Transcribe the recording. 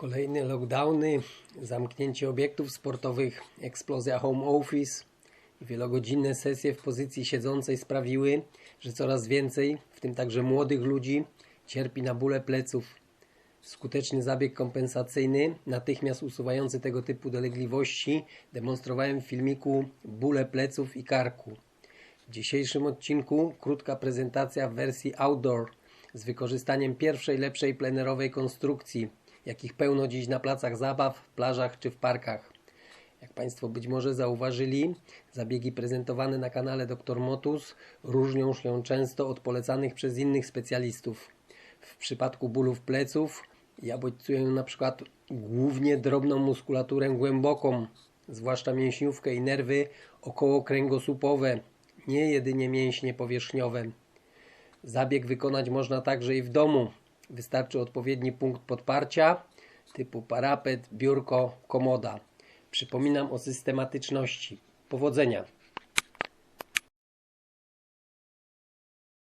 Kolejne lockdowny, zamknięcie obiektów sportowych, eksplozja home office i wielogodzinne sesje w pozycji siedzącej sprawiły, że coraz więcej, w tym także młodych ludzi, cierpi na bóle pleców. Skuteczny zabieg kompensacyjny, natychmiast usuwający tego typu dolegliwości, demonstrowałem w filmiku Bóle pleców i karku. W dzisiejszym odcinku krótka prezentacja w wersji outdoor z wykorzystaniem pierwszej lepszej plenerowej konstrukcji, jakich pełno dziś na placach zabaw, plażach czy w parkach. Jak Państwo być może zauważyli, zabiegi prezentowane na kanale Dr Motus różnią się często od polecanych przez innych specjalistów. W przypadku bólów pleców ja bodźcuję na przykład głównie drobną muskulaturę głęboką, zwłaszcza mięśniówkę i nerwy okołokręgosłupowe, nie jedynie mięśnie powierzchniowe. Zabieg wykonać można także i w domu. Wystarczy odpowiedni punkt podparcia typu parapet, biurko, komoda. Przypominam o systematyczności. Powodzenia!